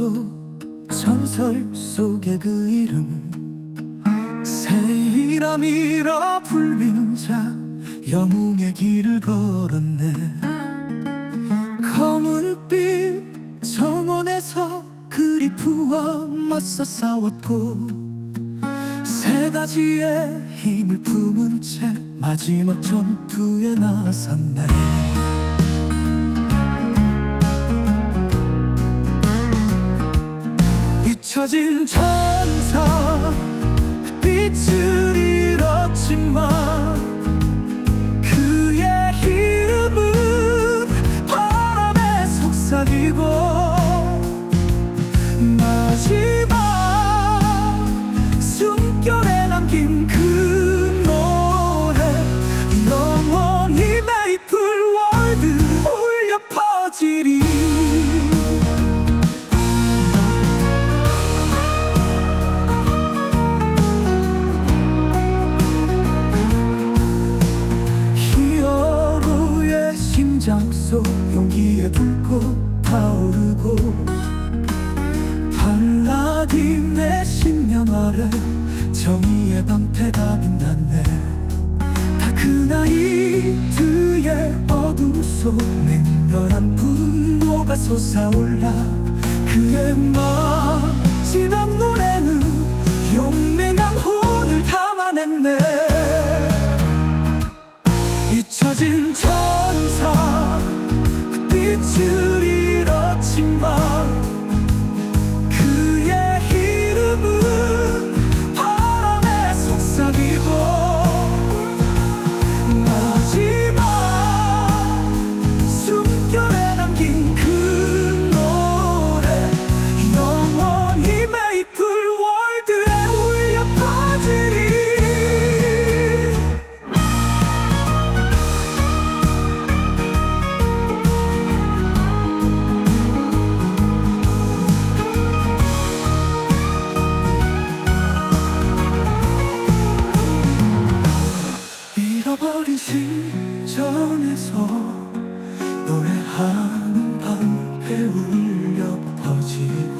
속 전설 속의 그 이름. 세이람이라 불리는 자 영웅의 길을 걸었네. 검은빛 정원에서 그리프와 맞서 싸웠고 세 가지의 힘을 품은 채 마지막 전투에 나섰네 잊혀진 천사 빛을 잃었지만 그의 이름은 바람에 속삭이고 심장 속 용기에 불꽃 타오르고 발라딘의 신명 아래 정의의 방패가 빛났네. 다 그 나이트의 어둠 속 맹렬한 분노가 솟아올라 그의 마지막 노래는 용맹한 혼을 담아냈네. 잊혀진 천사 빛 잊혀버린 시전에서 노래하는 밤에 울려 퍼지고